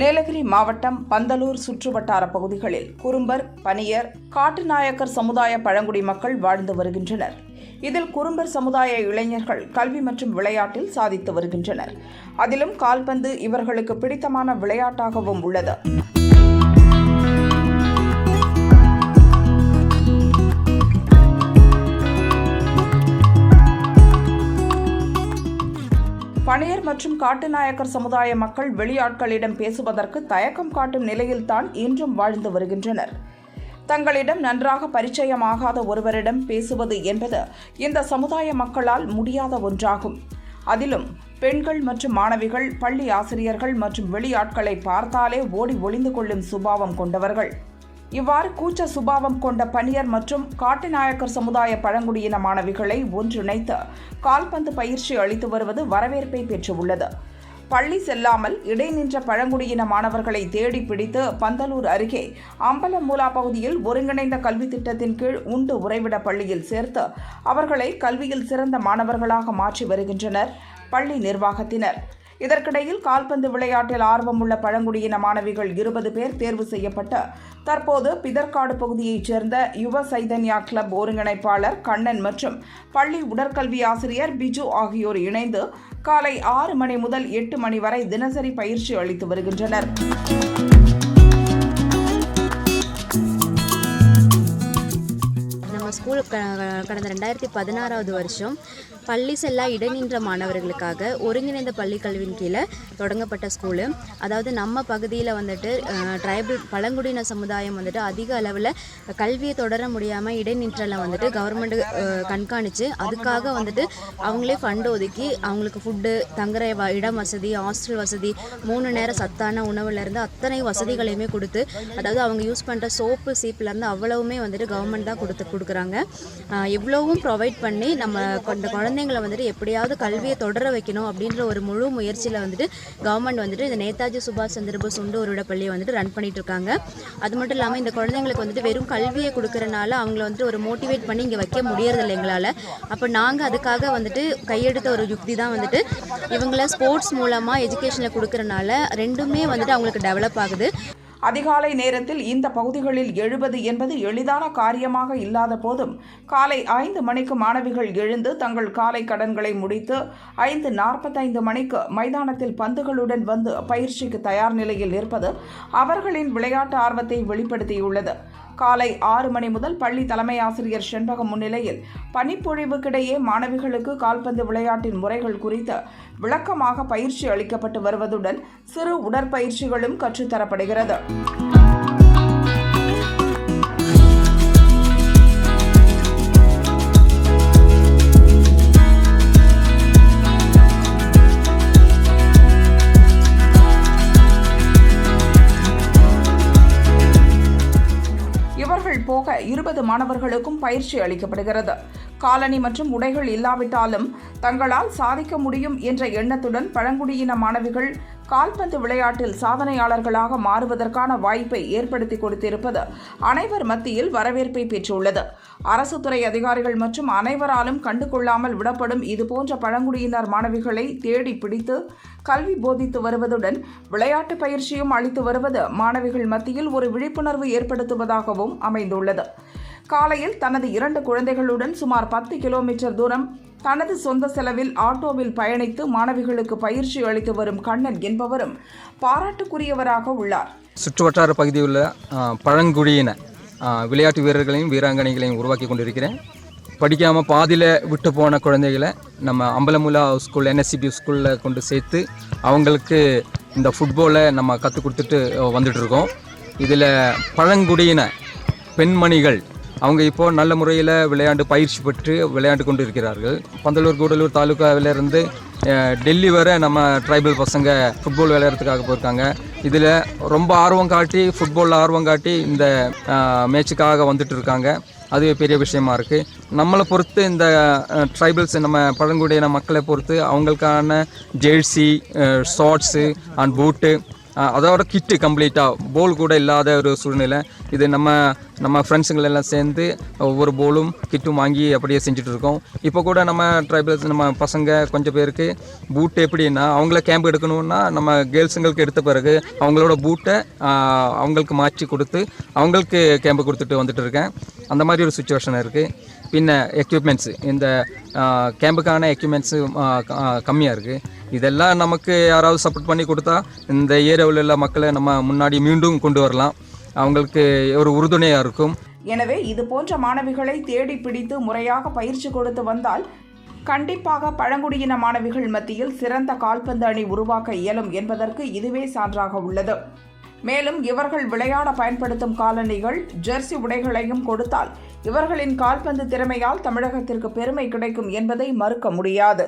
நீலகிரி மாவட்டம் பந்தலூர் சுற்றுவட்டார பகுதிகளில் குறும்பர் பனியர் காட்டுநாயக்கர் சமுதாய பழங்குடி மக்கள் வாழ்ந்து வருகின்றனர். இதில் குறும்பர் சமுதாய இளைஞர்கள் கல்வி மற்றும் விளையாட்டில் சாதித்து வருகின்றனர். அதிலும் கால்பந்து இவர்களுக்கு பிடித்தமான விளையாட்டாகவும் உள்ளது. பணியர் மற்றும் காட்டுநாயக்கர் சமுதாய மக்கள் வெளியாட்களிடம் பேசுவதற்கு தயக்கம் காட்டும் நிலையில்தான் இன்றும் வாழ்ந்து வருகின்றனர். தங்களிடம் நன்றாக பரிச்சயமாகாத ஒருவரிடம் பேசுவது என்பது இந்த சமுதாய மக்களால் முடியாத ஒன்றாகும். அதிலும் பெண்கள் மற்றும் மாணவிகள் பள்ளி ஆசிரியர்கள் மற்றும் வெளியாட்களை பார்த்தாலே ஓடி ஒளிந்து கொள்ளும் சுபாவம் கொண்டவர்கள். இவ்வாறு கூச்ச சுபாவம் கொண்ட பணியர் மற்றும் காட்டுநாயக்கர் சமுதாய பழங்குடியின மாணவிகளை ஒன்றிணைத்து கால்பந்து பயிற்சி அளித்து வருவது வரவேற்பை பெற்றுள்ளது. பள்ளி செல்லாமல் இடைநின்ற பழங்குடியின மாணவர்களை தேடி பிடித்து பந்தலூர் அருகே அம்பலமூலா பகுதியில் ஒருங்கிணைந்த கல்வி திட்டத்தின் கீழ் உண்டு உறைவிட பள்ளியில் சேர்த்து அவர்களை கல்வியில் சிறந்த மாணவர்களாக மாற்றி வருகின்றனர் பள்ளி நிர்வாகத்தினர். இதற்கிடையில் கால்பந்து விளையாட்டில் ஆர்வமுள்ள பழங்குடியின மாணவிகள் இருபது பேர் தேர்வு செய்யப்பட்டு தற்போது பிதற்காடு பகுதியைச் சேர்ந்த யுவ சைதன்யா கிளப் ஒருங்கிணைப்பாளர் கண்ணன் மற்றும் பள்ளி உடற்கல்வி ஆசிரியர் பிஜு ஆகியோர் இணைந்து காலை ஆறு மணி முதல் எட்டு மணி வரை தினசரி பயிற்சி அளித்து வருகின்றனர். ஸ்கூல் க கடந்த ரெண்டாயிரத்தி பதினாறாவது வருஷம் பள்ளி செல்லா இடைநின்ற மாணவர்களுக்காக ஒருங்கிணைந்த பள்ளி கல்வியின் கீழே தொடங்கப்பட்ட ஸ்கூலு. அதாவது நம்ம பகுதியில் வந்துட்டு ட்ரைபிள் பழங்குடியின சமுதாயம் வந்துட்டு அதிக அளவில் கல்வியை தொடர முடியாமல் இடைநிற்றலை வந்துட்டு கவர்மெண்ட் கண்காணித்து அதுக்காக வந்துட்டு அவங்களே ஃபண்டு ஒதுக்கி அவங்களுக்கு ஃபுட்டு தங்குற வ- இடம் வசதி ஹாஸ்டல் வசதி மூணு நேரம் சத்தான உணவுலேருந்து அத்தனை வசதிகளையுமே கொடுத்து அதாவது அவங்க யூஸ் பண்ணுற சோப்பு சீப்லேருந்து அவ்வளவுமே வந்துட்டு கவர்மெண்ட் தான் கொடுத்து கொடுக்குறாங்க. ஆஹ் இவ்வளவும் ப்ரொவைட் பண்ணி நம்ம கொண்ட குழந்தைங்களை வந்துட்டு எப்படியாவது கல்வியை தொடர வைக்கணும் அப்படின்ற ஒரு முழு முயற்சியில் வந்துட்டு கவர்மெண்ட் வந்துட்டு இந்த நேதாஜி சுபாஷ் சந்திரபோஸ் உண்டு ஒரு பள்ளியை வந்துட்டு ரன் பண்ணிட்டு இருக்காங்க. அது மட்டும் இல்லாமல் இந்த குழந்தைங்களுக்கு வந்துட்டு வெறும் கல்வியை கொடுக்குறனால அவங்கள வந்துட்டு ஒரு மோட்டிவேட் பண்ணி இங்கே வைக்க முடியறதில்ல எங்களால். அப்போ நாங்கள் அதுக்காக வந்துட்டு கையெடுத்த ஒரு யுக்தி தான் வந்துட்டு இவங்கள ஸ்போர்ட்ஸ் மூலமாக எஜுகேஷனில் கொடுக்குறனால ரெண்டுமே வந்துட்டு அவங்களுக்கு டெவலப் ஆகுது. அதிகாலை நேரத்தில் இந்த பகுதிகளில் எழுவது என்பது எளிதான காரியமாக இல்லாத போதும் காலை ஐந்து மணிக்கு மாணவிகள் எழுந்து தங்கள் காலை கடன்களை முடித்து ஐந்து நாற்பத்தைந்து மணிக்கு மைதானத்தில் பந்துகளுடன் வந்து பயிற்சிக்கு தயார் நிலையில் இருப்பது அவர்களின் விளையாட்டு ஆர்வத்தை வெளிப்படுத்தியுள்ளது. காலை ஆறு மணி முதல் பள்ளி தலைமை ஆசிரியர் செண்பகம் முன்னிலையில் பனிப்பொழிவுக்கிடையே மாணவிகளுக்கு கால்பந்து விளையாட்டின் முறைகள் குறித்து விளக்கமாக பயிற்சி அளிக்கப்பட்டு வருவதுடன் சிறு உடற்பயிற்சிகளும் கற்றுத்தரப்படுகிறது. இருபது மாணவர்களுக்கும் பயிற்சி அளிக்கப்படுகிறது. காலணி மற்றும் உடைகள் இல்லாவிட்டாலும் தங்களால் சாதிக்க முடியும் என்ற எண்ணத்துடன் பழங்குடியின மாணவிகள் கால்பந்து விளையாட்டில் சாதனையாளர்களாக மாறுவதற்கான வாய்ப்பை ஏற்படுத்தி கொடுத்திருப்பது அனைவர் மத்தியில் வரவேற்பை பெற்றுள்ளது. அரசு துறை அதிகாரிகள் மற்றும் அனைவராலும் கண்டுகொள்ளாமல் விடப்படும் இதுபோன்ற பழங்குடியினர் மாணவிகளை தேடி பிடித்து கல்வி போதித்து வருவதுடன் விளையாட்டு பயிற்சியும் அளித்து வருவது மாணவிகள் மத்தியில் ஒரு விழிப்புணர்வு ஏற்படுத்துவதாகவும் அமைந்துள்ளது. காலையில் தனது இரண்டு குழந்தைகளுடன் சுமார் பத்து கிலோமீட்டர் தூரம் தனது சொந்த செலவில் ஆட்டோவில் பயணித்து மாணவிகளுக்கு பயிற்சி அளித்து வரும் கண்ணன் என்பவரும் பாராட்டுக்குரியவராக உள்ளார். சுற்றுவட்டார பகுதியில் உள்ள பழங்குடியின விளையாட்டு வீரர்களையும் வீராங்கனைகளையும் உருவாக்கி கொண்டிருக்கிறேன். படிக்காமல் பாதியில் விட்டு போன குழந்தைகளை நம்ம அம்பலமுலா ஸ்கூல் என்எஸ்சிபி ஸ்கூலில் கொண்டு சேர்த்து அவங்களுக்கு இந்த ஃபுட்பாலை நம்ம கற்றுக் கொடுத்துட்டு வந்துட்டுருக்கோம் இதில் பழங்குடியின பெண்மணிகள் அவங்க இப்போ நல்ல முறையில் விளையாண்டு பயிற்சி பெற்று விளையாண்டு கொண்டு இருக்கிறார்கள் பந்தலூர் கூடலூர் தாலுக்காவிலிருந்து டெல்லி வரை நம்ம ட்ரைபல் பசங்க ஃபுட்பால் விளையாடுறதுக்காக போயிருக்காங்க. இதில் ரொம்ப ஆர்வம் காட்டி ஃபுட்பாலில் ஆர்வம் காட்டி இந்த மேட்சுக்காக வந்துட்டு இருக்காங்க. அது பெரிய விஷயமா இருக்குது நம்மளை பொறுத்து இந்த ட்ரைபல்ஸ் நம்ம பழங்குடியின மக்களை பொறுத்து அவங்களுக்கான ஜெர்சி ஷார்ட்ஸு அண்ட் பூட்டு அதோட கிட்டு கம்ப்ளீட்டாக போல் கூட இல்லாத ஒரு சூழ்நிலை. இது நம்ம நம்ம ஃப்ரெண்ட்ஸுங்கள் எல்லாம் சேர்ந்து ஒவ்வொரு போலும் கிட்டும் வாங்கி அப்படியே செஞ்சிட்ருக்கோம் இப்போ கூட நம்ம ட்ரைபல்ஸ் நம்ம பசங்க கொஞ்சம் பேருக்கு பூட் எப்படின்னா அவங்கள கேம்ப் எடுக்கணும்னா நம்ம கேர்ள்ஸுங்களுக்கு எடுத்த பிறகு அவங்களோட பூட்டை அவங்களுக்கு மாற்றி கொடுத்து அவங்களுக்கு கேம்பு கொடுத்துட்டு வந்துட்டு இருக்கேன் அந்த மாதிரி ஒரு சுச்சுவேஷன் இருக்குது பின்ன எக்யூப்மெண்ட்ஸு இந்த கேம்புக்கான எக்யூப்மெண்ட்ஸு கம்மியாக இருக்குது இதெல்லாம் நமக்கு யாராவது சப்போர்ட் பண்ணி கொடுத்தா இந்த ஏரியாவில் உள்ள மக்களை நம்ம முன்னாடி மீண்டும் கொண்டு வரலாம். அவங்களுக்கு ஒரு உறுதுணையாக இருக்கும். எனவே இது போன்ற மாணவிகளை தேடி பிடித்து முறையாக பயிற்சி கொடுத்து வந்தால் கண்டிப்பாக பழங்குடியின மாணவிகள் மத்தியில் சிறந்த கால்பந்து அணி உருவாக்க இயலும் என்பதற்கு இதுவே சான்றாக உள்ளது. மேலும் இவர்கள் விளையாட பயன்படுத்தும் காலணிகள் ஜெர்சி உடைகளையும் கொடுத்தால் இவர்களின் கால்பந்து திறமையால் தமிழகத்திற்கு பெருமை கிடைக்கும் என்பதை மறுக்க முடியாது.